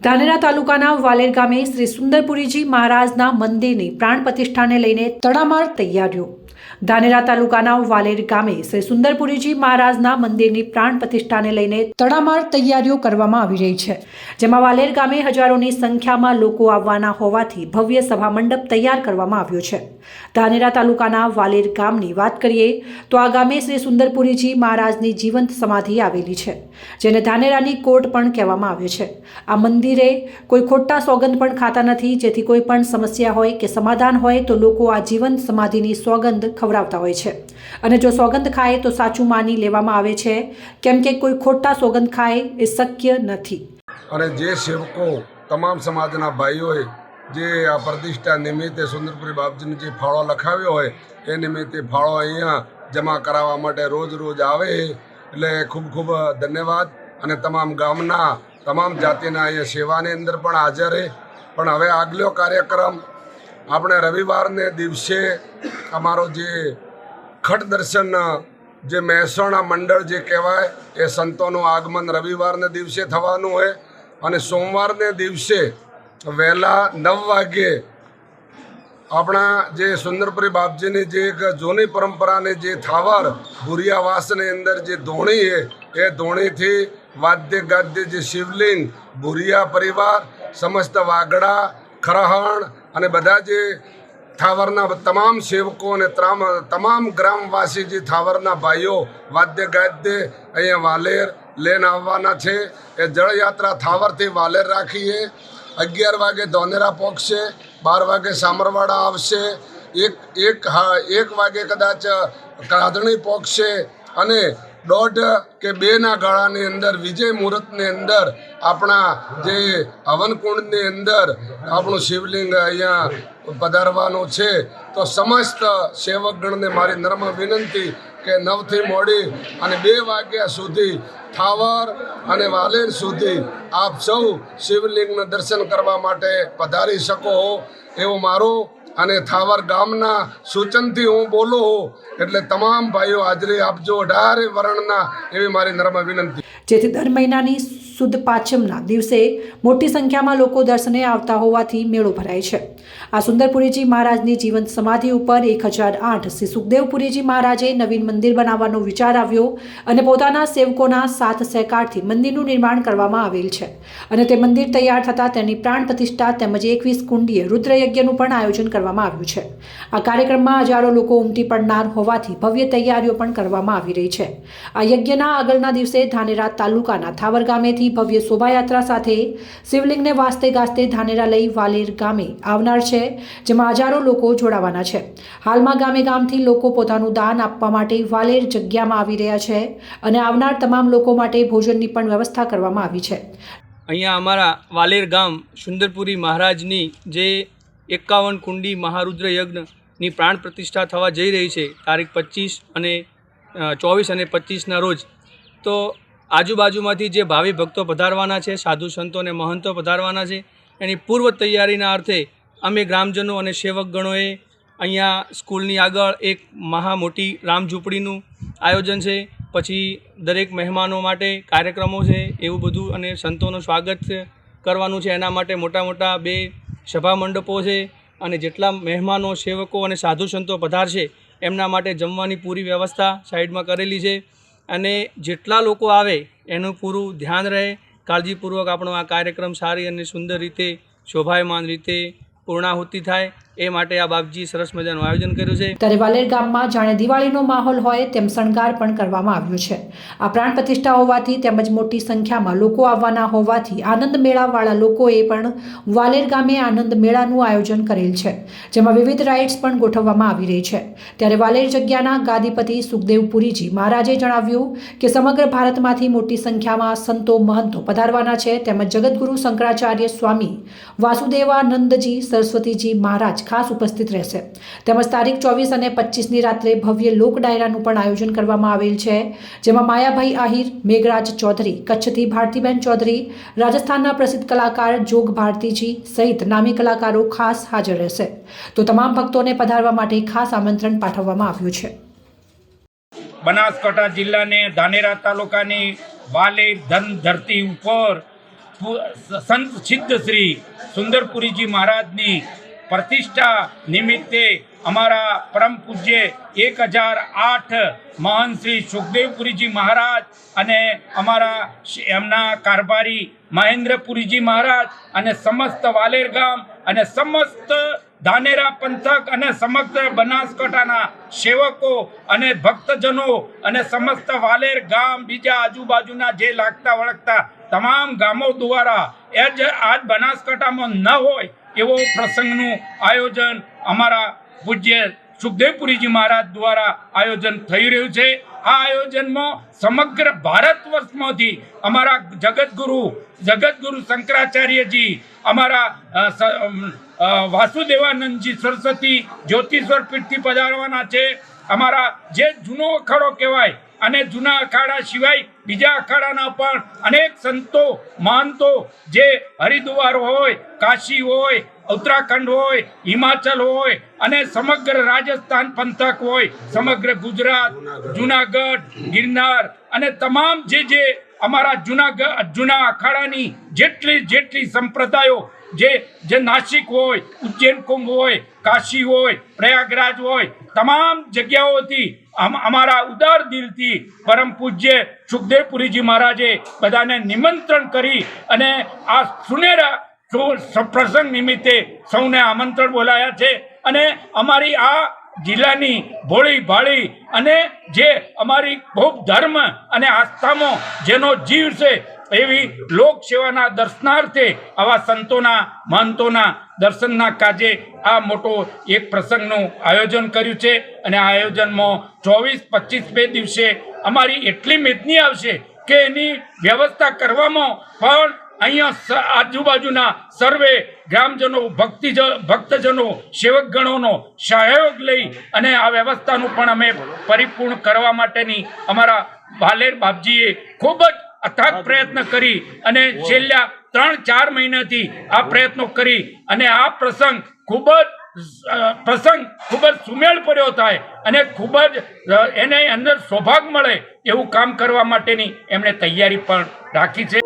ધાનેરા તાલુકાના વાલેર ગામે શ્રી સુંદરપુરીજી મહારાજના મંદિરની પ્રાણ પ્રતિષ્ઠાને લઈને તડામાર તૈયારીઓ. ધાનેરા તાલુકાના વાલેર ગામે શ્રી સુંદરપુરીજી મહારાજના મંદિરની પ્રાણ પ્રતિષ્ઠાને લઈને તડામાર તૈયારીઓ કરવામાં આવી રહી છે, જેમાં વાલેર ગામે હજારોની સંખ્યામાં લોકો આવવાના હોવાથી ભવ્ય સભા મંડપ તૈયાર કરવામાં આવ્યો છે. ધાનેરા તાલુકાના વાલેર ગામની વાત કરીએ, તો આ ગામે શ્રી સુંદરપુરીજી મહારાજની જીવંત સમાધિ આવેલી છે, જેને ધાનેરાની કોર્ટ પણ કહેવામાં આવે છે. આ મંદિરે કોઈ ખોટા સોગંદ પણ ખાતા નથી, જેથી કોઈ પણ સમસ્યા હોય કે સમાધાન હોય તો લોકો આ જીવંત સમાધિની સોગંદ ખવડાવતા હોય છે. અને જો સોગંદ ખાય તો સાચું માની લેવામાં આવે છે. કેમ કે કોઈ ખોટા સોગંદ ખાય એ શક્ય નથી. અને જે સેવકો તમામ સમાજના ભાઈઓએ જે આ પ્રતિષ્ઠા નિમિત્તે સુંદરપુરી બાપજીનો જે ફાળો લખાવ્યો હોય, એ નિમિત્તે ફાળો અહીંયા જમા કરાવવા માટે રોજ રોજ આવે. એટલે ખૂબ ખૂબ ધન્યવાદ. અને તમામ ગામના, તમામ જાતિના અહીંયા સેવાની અંદર પણ હાજર રહે. પણ હવે આગલો કાર્યક્રમ આપણે રવિવારને દિવસે અમારો જે ખટ દર્શન, જે મહેસાણા મંડળ જે કહેવાય, એ સંતોનું આગમન રવિવારને દિવસે થવાનું હોય અને સોમવારને દિવસે વહેલા નવ વાગ્યે આપણા જે સુંદરપુરી બાપજીની જે એક જૂની પરંપરાની જે થાવર ભુરિયાવાસની અંદર જે ધોણી એ ધોણીથી વાદ્ય ગાદ્ય જે શિવલિંગ, ભુરિયા પરિવાર, સમસ્ત વાગડા ખરહણ અને બધા જે થાવરના તમામ સેવકો અને તમામ ગ્રામવાસી જે થાવરના ભાઈઓ વાદ્ય ગાદ્ય અહીંયા વાલેર લઈને આવવાના છે. એ જળયાત્રા થાવરથી વાલેર રાખીએ. અગિયાર વાગે ધોનેરા પહોંચશે બાર વાગે સામરવાડા આવશે. એક એક હા, એક વાગે કદાચ કાદણી પહોંચશે અને દોઢ કે બેના ગાળાની અંદર, વિજય મુહૂર્તની અંદર આપણા જે હવનકુંડની અંદર આપણું શિવલિંગ અહીંયા પધારવાનું છે. તો સમસ્ત સેવકગણને મારી નર્મ વિનંતી કે નવથી મોડી અને બે વાગ્યા સુધી થાવર અને વાલેર સુધી આપ સૌ શિવલિંગના દર્શન કરવા માટે પધારી શકો એવો મારું અને થાવર ગામના સૂચનથી હું બોલું એટલે તમામ ભાઈઓ હાજરી આપજો. અઢારે વર્ણના, એવી મારી નર્મ વિનંતી. જેથી દર મહિનાની સુદ પાંચમના દિવસે મોટી સંખ્યામાં લોકો દર્શને આવતા હોવાથી મેળો ભરાય છે. આ સુંદરપુરીજી મહારાજની જીવંત સમાધિ ઉપર એક હજાર આઠ શ્રી સુખદેવપુરીજી મહારાજે નવીન મંદિર બનાવવાનો વિચાર આવ્યો અને પોતાના સેવકોના સાથ સહકારથી મંદિરનું નિર્માણ કરવામાં આવેલ છે. અને તે મંદિર તૈયાર થતાં તેની પ્રાણ પ્રતિષ્ઠા તેમજ એકવીસ કુંડીય રુદ્રયજ્ઞનું પણ આયોજન કરવામાં આવ્યું છે. આ કાર્યક્રમમાં હજારો લોકો ઉમટી પડનાર હોવાથી ભવ્ય તૈયારીઓ પણ કરવામાં આવી રહી છે. આ યજ્ઞના આગળના દિવસે ધાનેરા તાલુકાના થાવર ગામેથી ભવ્ય શોભાયાત્રા સાથે શિવલિંગને વાસ્તે ગાસ્તે ધાનેરા લઈ વાલેર ગામે આવનાર છે, જેમાં હજારો લોકો જોડાવાના છે. હાલમાં ગામે ગામથી લોકો પોતાનું દાન આપવા માટે વાલેર જગ્યામાં આવી રહ્યા છે અને આવનાર તમામ લોકો માટે ભોજનની પણ વ્યવસ્થા કરવામાં આવી છે. અહીંયા અમારા વાલેર ગામ સુંદરપુરી મહારાજની જે એકાવન કુંડી મહારુદ્ર યજ્ઞની પ્રાણ પ્રતિષ્ઠા થવા જઈ રહી છે, તારીખ પચીસ અને ચોવીસ અને પચીસના રોજ. તો આજુબાજુમાંથી જે ભાવિ ભક્તો પધારવાના છે, સાધુ સંતો અને મહંતો પધારવાના છે, એની પૂર્વ તૈયારીના અર્થે અમે ગ્રામજનો અને સેવકગણોએ અહીંયા સ્કૂલની આગળ એક મહા મોટી રામ ઝૂંપડીનું આયોજન છે. પછી દરેક મહેમાનો માટે કાર્યક્રમો છે, એવું બધું અને સંતોનું સ્વાગત કરવાનું છે. એના માટે મોટા મોટા બે સભા મંડપો છે અને જેટલા મહેમાનો, સેવકો અને સાધુ સંતો પધારશે, એમના માટે જમવાની પૂરી વ્યવસ્થા સાઈડમાં કરેલી છે. અને જેટલા લોકો આવે એનું પૂરું ધ્યાન રહે, કાળજીપૂર્વક આપણો આ કાર્યક્રમ સારી અને સુંદર રીતે, શોભાયમાન રીતે પૂર્ણાહુતિ થાય. એ માટે આ બાપજી સરસ મજાનું આયોજન કર્યું છે. ત્યારે વાલેર ગામમાં જાણે દિવાળીનો માહોલ હોય તેમ શણગાર પણ કરવામાં આવ્યો છે. આ પ્રાણ પ્રતિષ્ઠા હોવાથી તેમજ મોટી સંખ્યામાં લોકો આવવાના હોવાથી આનંદ મેળાવાળા લોકોએ પણ વાલેર ગામે આનંદ મેળાનું આયોજન કરેલ છે, જેમાં વિવિધ રાઇડ્સ પણ ગોઠવવામાં આવી રહી છે. ત્યારે વાલેર જગ્યાના ગાદીપતિ સુખદેવપુરીજી મહારાજે જણાવ્યું કે સમગ્ર ભારતમાંથી મોટી સંખ્યામાં સંતો મહંતો પધારવાના છે, તેમજ જગતગુરુ શંકરાચાર્ય સ્વામી વાસુદેવાનંદજી, સરસ્વતીજી મહારાજ ખાસ ઉપસ્થિત રહેશે. તેમજ તારીખ ચોવીસ અને પચીસની રાત્રે ભવ્ય લોક ડાયરાનું પણ આયોજન કરવામાં આવેલ છે, જેમાં માયાભાઈ આહિર, મેઘરાજ ચૌધરી, કચ્છથી ભારતીબેન ચૌધરી, રાજસ્થાનના પ્રસિદ્ધ કલાકાર જોગ ભારતીજી સહિત નામી કલાકારો ખાસ હાજર રહેશે. તો તમામ ભક્તોને પધારવા માટે ખાસ આમંત્રણ પાઠવવામાં આવ્યું છે. બનાસકાંઠા જિલ્લાને ધાનેરા તાલુકાની વાલે ધન ધરતી ઉપર સંત સિદ્ધ શ્રી સુંદરપુરીજી મહારાજની પ્રતિષ્ઠા નિમિત્તે અમારા પરમ પૂજ્ય એક હજાર આઠ મહાન શ્રી સુખદેવપુરીજી મહારાજ અને અમારા એમના કારભારી મહેન્દ્રપુરીજી મહારાજ અને સમસ્ત વાલેર ગામ અને સમસ્ત ધાનેરા પંથક અને સમગ્ર બનાસકાંઠાના સેવકો અને ભક્તજનો અને સમસ્ત વાલેર ગામ બીજા આજુબાજુના જે લાગતા વળગતા તમામ ગામો દ્વારા એ જ આજ બનાસકાંઠામાં ન હોય એવો પ્રસંગનું આયોજન અમારા પૂજ્ય સુખદેવપુરીજી મહારાજ દ્વારા આયોજન થઈ રહ્યું છે. આ આયોજનમાં સમગ્ર ભારત વર્ષમાંથી અમારા જગતગુરુ જગતગુરુ શંકરાચાર્યજી, અમારા વાસુદેવાનંદજી સરસ્વતી જ્યોતિશ્વર પીઠથી પધારવાના છે. અમારા જે જૂનો અખાડો કહેવાય અને જૂના અખાડા સિવાય બીજા અખાડાના પણ અનેક સંતો મહંતો જે હરિદ્વાર હોય, કાશી હોય, ઉત્તરાખંડ હોય, હિમાચલ હોય અને સમગ્ર રાજસ્થાન પંથક હોય, સમગ્ર ગુજરાત, જુનાગઢ, ગિરનાર અને તમામ જે જે અમારા જુનાગઢ, જૂના અખાડાની જેટલી જેટલી સંપ્રદાયો જે જે નાસિક હોય, ઉજ્જૈન કુંભ હોય, કાશી હોય, પ્રયાગરાજ હોય, તમામ જગ્યાઓથી અમારા ઉદાર દિલથી પરમ પૂજ્ય સુખદેવપુરીજી મહારાજે બધાને નિમંત્રણ કરી અને આ સુનેરા પ્રસંગ નિમિત્તે સૌને આમંત્રણ બોલાયા છે. અને અમારી આ જિલ્લાની ભોળી ભાળી અને જે અમારી બહુ ધર્મ અને આસ્થામાં જેનો જીવ છે એવી લોક સેવાના દર્શનાર્થે આવા સંતોના, મહંતોના દર્શનના કાજે આ મોટો એક પ્રસંગનું આયોજન કર્યું છે અને આ આયોજનમાં ચોવીસ, પચીસ બે દિવસે અમારી એટલી મેદની આવશે કે એની વ્યવસ્થા કરવામાં પણ અહીંયા આજુબાજુના સર્વે ગ્રામજનો, ભક્તિજ, ભક્તજનો, સેવકગણોનો સહયોગ લઈ અને આ વ્યવસ્થાનું પણ અમે પરિપૂર્ણ કરવા માટેની અમારા ભાલેર બાપજીએ ખૂબ જ અથાગ પ્રયત્ન કરી અને છેલ્લા ત્રણ ચાર મહિનાથી આ પ્રયત્નો કરી અને આ પ્રસંગ ખૂબ જ પ્રસંગ ખૂબ જ સુમેળ પડ્યો થાય અને ખૂબ જ એને અંદર સૌભાગ્ય મળે એવું કામ કરવા માટેની એમણે તૈયારી પણ રાખી છે.